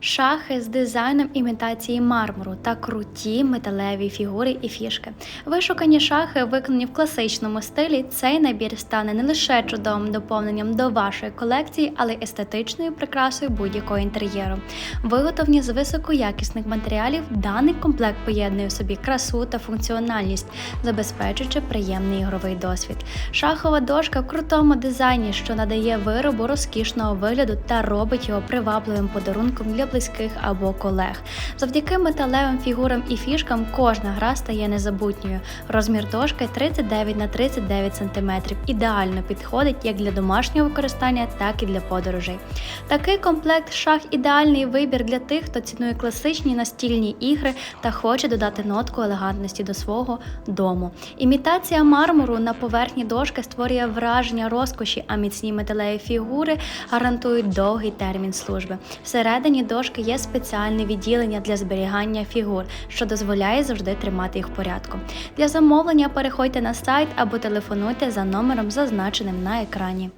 Шахи з дизайном імітації мармуру та круті металеві фігури і фішки. Вишукані шахи, виконані в класичному стилі. Цей набір стане не лише чудовим доповненням до вашої колекції, але й естетичною прикрасою будь-якого інтер'єру. Виготовлені з високоякісних матеріалів, даний комплект поєднує в собі красу та функціональність, забезпечуючи приємний ігровий досвід. Шахова дошка в крутому дизайні, що надає виробу розкішного вигляду та робить його привабливим подарунком для близьких або колег. Завдяки металевим фігурам і фішкам кожна гра стає незабутньою. Розмір дошки 39 на 39 см. Ідеально підходить як для домашнього використання, так і для подорожей. Такий комплект шах ідеальний вибір для тих, хто цінує класичні настільні ігри та хоче додати нотку елегантності до свого дому. Імітація мармуру на поверхні дошки створює враження розкоші, а міцні металеві фігури гарантують довгий термін служби. Всередині дошки є спеціальне відділення для зберігання фігур, що дозволяє завжди тримати їх в порядку. Для замовлення переходьте на сайт або телефонуйте за номером, зазначеним на екрані.